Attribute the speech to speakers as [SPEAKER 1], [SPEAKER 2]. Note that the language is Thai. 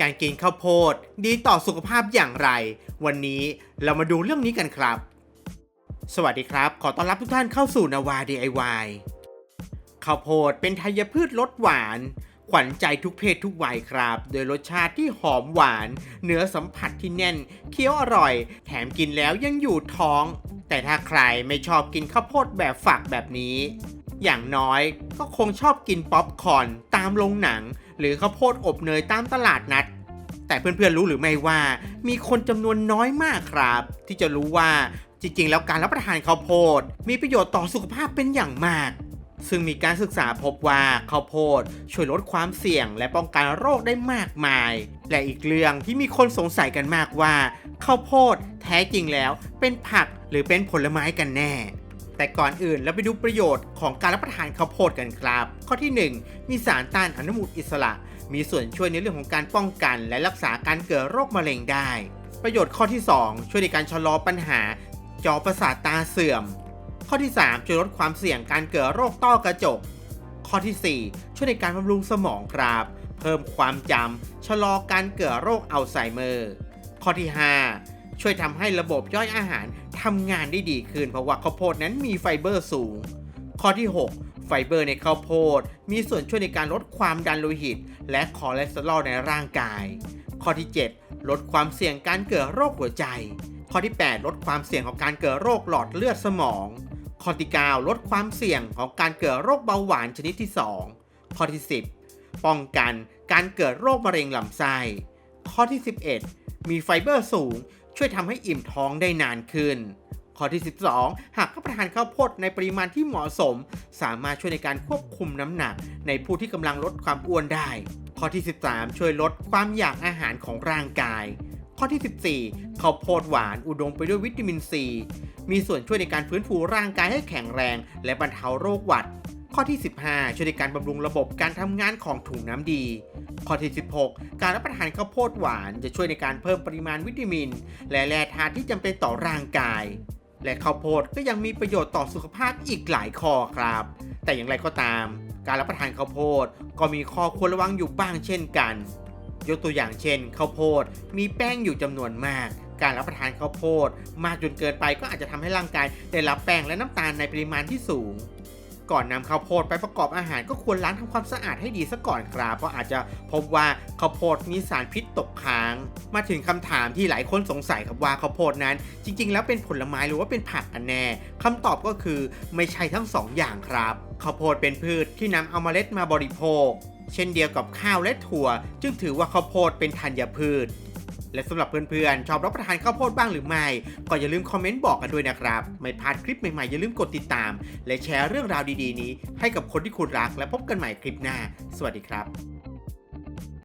[SPEAKER 1] การกินข้าวโพด ดีต่อสุขภาพอย่างไร วันนี้เรามาดูเรื่องนี้กันครับ สวัสดีครับ ขอต้อนรับทุกท่านเข้าสู่นาวา DIY ข้าวโพดเป็นธัญพืชรสหวาน ขวัญใจทุกเพศทุกวัยครับ โดยรสชาติที่หอมหวาน เนื้อสัมผัสที่แน่น เคี้ยวอร่อย แถมกินแล้วยังอยู่ท้อง แต่ถ้าใครไม่ชอบกินข้าวโพดแบบฝักแบบนี้ อย่างน้อยก็คงชอบกินป๊อปคอร์นตามโรงหนัง หรือข้าวโพดอบเนยตามตลาดนัด แต่เพื่อนๆรู้หรือไม่ว่ามีคนจำนวนน้อยมากครับ ที่จะรู้ว่าจริงๆ แล้วการรับประทานข้าวโพด มีประโยชน์ต่อสุขภาพเป็นอย่างมาก ซึ่งมีการศึกษาพบว่าข้าวโพดช่วยลดความเสี่ยง และป้องกันโรคได้มากมาย และอีกเรื่องที่มีคนสงสัยกันมากว่าข้าวโพดแท้จริงแล้วเป็นผักหรือเป็นผลไม้กันแน่ แต่ก่อนอื่นเราไปดูประโยชน์ของการรับประทานข้าวโพดกันครับ ข้อที่ 1 มีสารต้านอนุมูลอิสระ มีส่วนช่วยในเรื่องของการป้องกัน และรักษาการเกิดโรคมะเร็งได้ ประโยชน์ข้อที่ 2 ช่วยในการชะลอปัญหา จอประสาทตาเสื่อม ข้อที่ 3 ช่วยลดความเสี่ยงการเกิดโรคต้อกระจก ข้อทีสี่4 ช่วยในการบำรุงสมองครับ เพิ่มความจำชะลอการเกิดโรคอัลไซเมอร์ ข้อที่ 5 ช่วยทำให้ระบบย่อยอาหาร ทำงานได้ดีขึ้น เพราะว่าข้าวโพดนั้นมีไฟเบอร์สูง ข้อที่ 6 ไฟเบอร์ในข้าวโพด มีส่วนช่วยในการลดความดันโลหิต และคอเลสเตอรอลในร่างกาย ข้อที่ 7 ลดความเสี่ยงการเกิดโรคหัวใจ ข้อที่ 8 ลดความเสี่ยงของการเกิดโรคหลอดเลือดสมอง ข้อที่ 9 ลดความเสี่ยงของการเกิดโรคเบาหวานชนิดที่ 2 ข้อที่ 10 ป้องกันการเกิดโรคมะเร็งลำไส้ ข้อที่ 11 มีไฟเบอร์สูง ช่วยทำให้อิ่มท้องได้นานขึ้น ข้อที่ 12 หากรับประทานข้าวโพดในปริมาณที่เหมาะสม สามารถช่วยในการควบคุมน้ำหนัก ในผู้ที่กำลังลดความอ้วนได้ ข้อที่ 13 ช่วยลดความอยากอาหารของร่างกาย ข้อที่ 14ข้าวโพดหวานอุดมไปด้วยวิตามินซีมีส่วนช่วยในการฟื้นฟูร่างกายให้แข็งแรง และบรรเทาโรคหวัด ข้อที่ 15 ช่วยในการบำรุงระบบการทำงานของถุงน้ำดี ข้อที่ 16 การรับประทานข้าวโพดหวานจะช่วยในการเพิ่มปริมาณวิตามิน และแร่ธาตุที่จำเป็นต่อร่างกาย และข้าวโพดก็ยังมีประโยชน์ต่อสุขภาพอีกหลายข้อครับ แต่อย่างไรก็ตาม การรับประทานข้าวโพดก็มีข้อควรระวังอยู่บ้างเช่นกัน ยกตัวอย่างเช่นข้าวโพดมีแป้งอยู่จำนวนมากการรับประทานข้าวโพด มากจนเกินไปก็อาจจะทำให้ร่างกายได้รับแป้งและน้ำตาลในปริมาณที่สูง ก่อนนำข้าวโพดไปประกอบอาหารก็ควรล้างทำความสะอาดให้ดีซะก่อนครับเพราะอาจจะพบว่าข้าวโพดมีสารพิษตกค้าง มาถึงคำถามที่หลายคนสงสัยครับว่าข้าวโพดนั้น จริง ๆ แล้วเป็นผลไม้หรือว่าเป็นผักกันแน่คำตอบก็คือไม่ใช่ทั้งสองอย่างครับข้าวโพดเป็นพืชที่นำเอาเมล็ดมาบริโภค เช่นเดียวกับข้าวและถั่ว จึงถือว่าข้าวโพดเป็นธัญพืช และสำหรับเพื่อนๆ ชอบรับประทานข้าวโพดบ้างหรือไม่ ก็อย่าลืมคอมเมนต์บอกกันด้วยนะครับ ไม่พลาดคลิปใหม่ๆ อย่าลืมกดติดตาม และแชร์เรื่องราวดีๆ นี้ ให้กับคนที่คุณรักและพบกันใหม่คลิปหน้า สวัสดีครับ